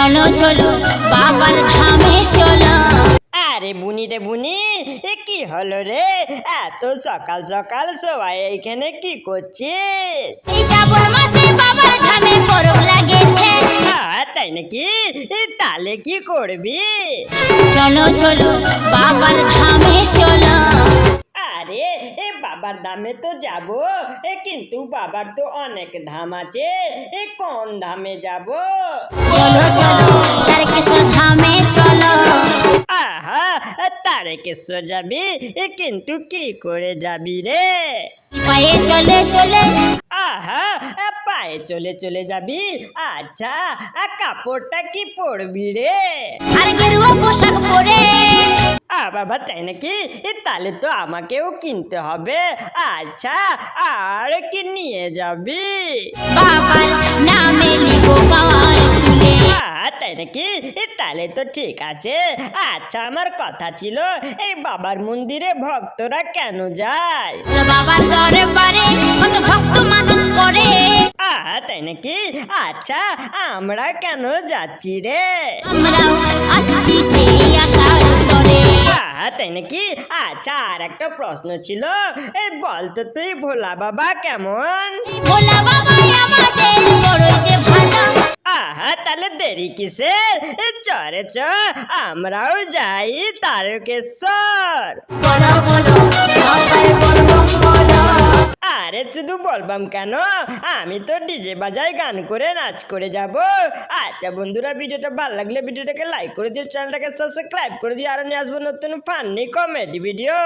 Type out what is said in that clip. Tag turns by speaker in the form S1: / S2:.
S1: চলো চলো বাবার ধামে চলো।
S2: আরে বুনি রে বুনি এ কি হলো রে? এত সকাল সকাল সবাই এইখানে কি করছিস?
S1: এই শ্রাবণ মাসে বাবার ধামে পরব লাগেছে।
S2: হ্যাঁ তাই নাকি? এ তাহলে কি করবি?
S1: চলো চলো বাবার ধামে চলো।
S2: আরে এ বাবার দামে তো যাব। এ কিন্তু বাবার তো অনেক ধাম আছে। এ কোন ধামে যাব?
S1: চলো তারেকেশ্বর
S2: যাবি কিন্তু কি করে যাবি রে?
S1: পায়ে চলে চলে।
S2: আহা পায়ে চলে চলে যাবি? আচ্ছা কাপড়টা কি পরবি রে?
S1: আর গেরুয়া পোশাক পরে।
S2: আ বাবা তাই নাকি? তাহলে তো আমাকেও কিনতে হবে। আচ্ছা আর কি নিয়ে যাবি?
S1: বাবার নামে লিব গাওয়ার
S2: নাকি তাহলে তো ঠিক আছে। আচ্ছা আমার কথা ছিল এই বাবার মন্দিরে ভক্তরা কেন যায়?
S1: বাবার দরবারে কত ভক্ত মানত করে।
S2: তাই নাকি? আচ্ছা আমরা কেন যাচ্ছি রে?
S1: আমরাও আসছি সেই আশার তরে
S2: তাই নাকি? আচ্ছা আর একটা প্রশ্ন ছিল এই বলতো তুই ভোলা বাবা কেমন?
S1: ভোলা বাবাই
S2: কিসের? চরে চ আমরাও যাই তারকেশ্বর। আরে শুধু বলবাম কেন? আমি তো ডিজে বাজায় গান করে নাচ করে যাব। আচ্ছা বন্ধুরা ভিডিওটা ভালো লাগলে ভিডিওটাকে লাইক করে দিও চ্যানেলটাকে সাবস্ক্রাইব করে দিও আর নিয়ে আসব নতুন ফান্নি কমেডি ভিডিও